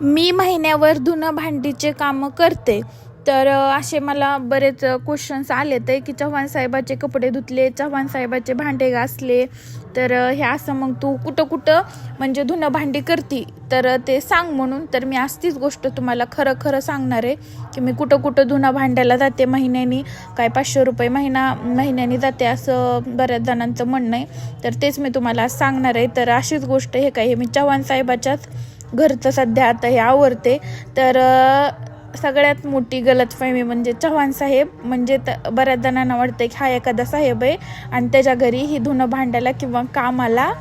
मी महिन्यावर धुणं भांडीचे कामं करते. तर असे मला बरेच क्वेश्चन्स आले ते की चव्हाण साहेबाचे कपडे धुतले चव्हाण साहेबाचे भांडे घासले. तर हे असं मग तू कुठं कुठं म्हणजे धुणं भांडी करती? तर ते सांग म्हणून. तर मी आज तीच गोष्ट तुम्हाला खरं खरं सांगणार आहे की मी कुठं कुठं धुणं भांड्याला जाते महिन्यानी. काय पाचशे रुपये महिना महिन्यानी जाते असं बऱ्याच जणांचं म्हणणं आहे. तर तेच मी तुम्हाला आज सांगणार आहे. तर अशीच गोष्ट हे काय हे मी चव्हाण साहेबाच्याच घरचं सध्या आता हे आवडते तर सगळ्यात मोठी गलतफहमी म्हणजे चव्हाण साहेब. म्हणजे त बऱ्याच जणांना वाटतं की हा एखादा साहेब आहे आणि त्याच्या घरी ही धुणं भांडायला किंवा कामाला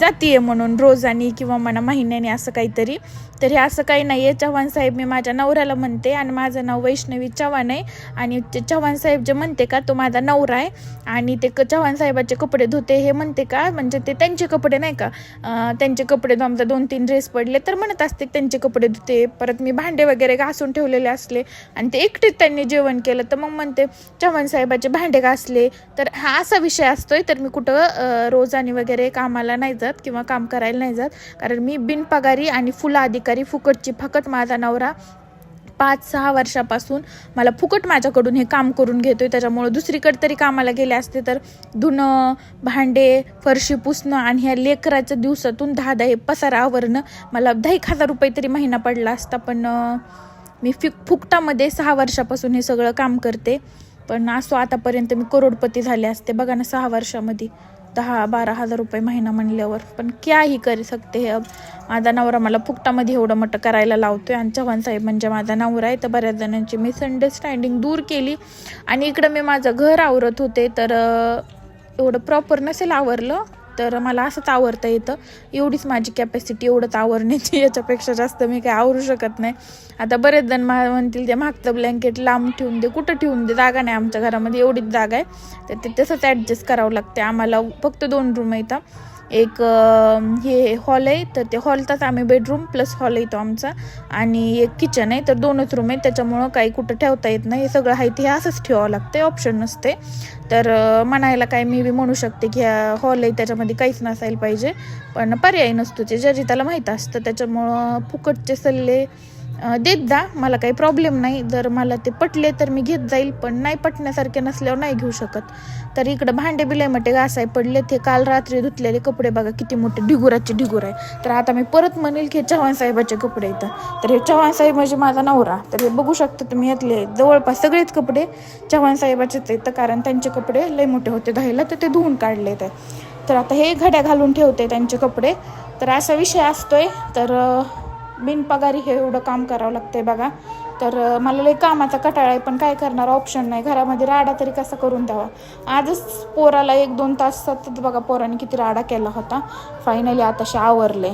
जातीये म्हणून रोजानी किंवा म्हणा महिन्याने असं काहीतरी. तर हे असं काही नाही आहे चव्हाण साहेब मी माझ्या नवऱ्याला म्हणते आणि माझं नाव वैष्णवी चव्हाण आहे. आणि ते चव्हाण साहेब जे म्हणते का तो माझा नवरा आहे. आणि ते क- चव्हाण साहेबाचे कपडे धुते हे म्हणते का म्हणजे ते त्यांचे कपडे नाही का त्यांचे कपडे धु- आमचा दोन तीन ड्रेस पडले तर म्हणत असते त्यांचे कपडे धुते परत मी भांडे वगैरे घासून ठेव ठेवलेले असले आणि ते एकटेच त्यांनी जेवण केलं तर मग म्हणते चव्हाण साहेबाचे भांडे घासले. तर हा असा विषय असतोय तर मी कुठं रोजानी वगैरे कामाला नाही जात किंवा काम करायला नाही जात. कारण मी बिनपगारी आणि फुला अधिकारी फुकटची फकट माझा नवरा पाच सहा वर्षापासून मला फुकट माझ्याकडून हे काम करून घेतोय. त्याच्यामुळं दुसरीकडे तरी कामाला गेले असते तर धुणं भांडे फरशी पुसणं आणि ह्या लेकराच्या दिवसातून दहा दहा हे पसारा आवरणं मला दहा एक हजार रुपये तरी महिना पडला असता. पण मी फि फुकटामध्ये सहा वर्षापासून हे सगळं काम करते. पण असो आतापर्यंत मी करोडपती झाले असते. बघा ना सहा वर्षामध्ये दहा बारा हजार रुपये महिना म्हणल्यावर. पण क्याही करू सकते हे? अब माझा नवरा मला फुकटामध्ये एवढं मोठं करायला लावतोय. आणि चव्हाण साहेब म्हणजे माझा नवरा आहे. तर बऱ्याच जणांची मिसअंडरस्टँडिंग दूर केली. आणि इकडं मी माझं घर आवरत होते. तर एवढं प्रॉपर नसेल आवरलं. तर मला असंच आवरता येतं एवढीच माझी कॅपॅसिटी एवढंच आवरण्याची याच्यापेक्षा जास्त मी काही आवरू शकत नाही. आता बरेच जण मा म्हणतील ते मागचं ब्लँकेट लांब ठेवून दे कुठं ठेवून दे? जागा नाही आमच्या घरामध्ये एवढीच जागा आहे. तर ते तसंच ॲडजस्ट करावं लागते आम्हाला फक्त दोन रूम येतात एक हे हॉल आहे तर ते हॉलचाच आम्ही बेडरूम प्लस हॉल येतो आमचा. आणि एक किचन आहे तर दोनच रूम आहे त्याच्यामुळं काही कुठं ठेवता येत नाही. हे सगळं आहे ते असंच ठेवावं लागते ऑप्शन नसते. तर म्हणायला काय मी बी म्हणू शकते की ह्या हॉल आहे त्याच्यामध्ये काहीच नसायला पाहिजे. पण पर्याय नसतो ते. ज्या त्याला माहीत असतं. त्याच्यामुळं फुकटचे सल्ले देत जा मला काही प्रॉब्लेम नाही. जर मला ते पटले तर मी घेत जाईल पण नाही पटण्यासारखे नसल्यावर नाही घेऊ शकत. तर इकडं भांडे बिलायमटे घासाय पडले ते काल रात्री धुतलेले कपडे बघा किती मोठे ढिगुराचे ढिगुर आहे तर आता मी परत म्हणेल की हे चव्हाण साहेबाचे कपडे येतं तर हे चव्हाण साहेब म्हणजे माझा नवरा. तर हे बघू शकता तुम्ही यातले जवळपास सगळेच कपडे चव्हाण साहेबाचेच येतं कारण त्यांचे कपडे लय मोठे होते धुवायला तर ते धुवून काढले ते तर आता हे घड्या घालून ठेवते त्यांचे कपडे. तर असा विषय असतोय. तर बिनपगारी हे एवढं काम करावं लागतंय बघा. तर मला लई कामाचा कटाळा आहे पण काय करणार? ऑप्शन नाही. घरामध्ये राडा तरी कसा करून द्यावा? आजच पोराला एक दोन तास सतत बघा पोराने किती राडा केला होता. फायनली आताशी आवरले.